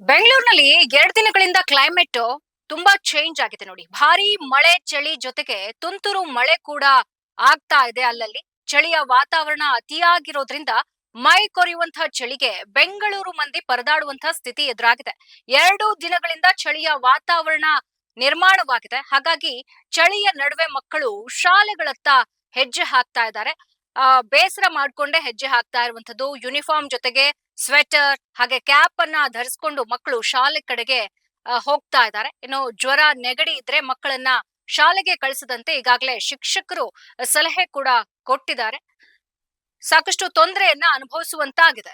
ಬೆಂಗಳೂರಿನಲ್ಲಿ ಎರಡು ದಿನಗಳಿಂದ ಕ್ಲೈಮೇಟ್ ತುಂಬಾ ಚೇಂಜ್ ಆಗಿದೆ ನೋಡಿ. ಭಾರಿ ಮಳೆ, ಚಳಿ ಜೊತೆಗೆ ತುಂತುರು ಮಳೆ ಕೂಡ ಆಗ್ತಾ ಇದೆ ಅಲ್ಲಲ್ಲಿ. ಚಳಿಯ ವಾತಾವರಣ ಅತಿಯಾಗಿರೋದ್ರಿಂದ ಮೈ ಕೊರೆಯುವಂತಹ ಚಳಿಗೆ ಬೆಂಗಳೂರು ಮಂದಿ ಪರದಾಡುವಂತಹ ಸ್ಥಿತಿ ಎದುರಾಗಿದೆ. ಎರಡು ದಿನಗಳಿಂದ ಚಳಿಯ ವಾತಾವರಣ ನಿರ್ಮಾಣವಾಗಿದೆ. ಹಾಗಾಗಿ ಚಳಿಯ ನಡುವೆ ಮಕ್ಕಳು ಶಾಲೆಗಳತ್ತ ಹೆಜ್ಜೆ ಹಾಕ್ತಾ ಇದ್ದಾರೆ. ಬೇಸರ ಮಾಡ್ಕೊಂಡೇ ಹೆಜ್ಜೆ ಹಾಕ್ತಾ ಇರುವಂತದ್ದು ಯೂನಿಫಾರ್ಮ್ ಜೊತೆಗೆ ಸ್ವೆಟರ್ ಹಾಗೆ ಕ್ಯಾಪ್ ಅನ್ನ ಧರಿಸ್ಕೊಂಡು ಮಕ್ಕಳು ಶಾಲೆ ಕಡೆಗೆ ಹೋಗ್ತಾ ಇದ್ದಾರೆ. ಇನ್ನು ಜ್ವರ ನೆಗಡಿ ಇದ್ರೆ ಮಕ್ಕಳನ್ನ ಶಾಲೆಗೆ ಕಳಿಸದಂತೆ ಈಗಾಗಲೇ ಶಿಕ್ಷಕರು ಸಲಹೆ ಕೂಡ ಕೊಟ್ಟಿದ್ದಾರೆ. ಸಾಕಷ್ಟು ತೊಂದರೆಯನ್ನ ಅನುಭವಿಸುವಂತಾಗಿದೆ.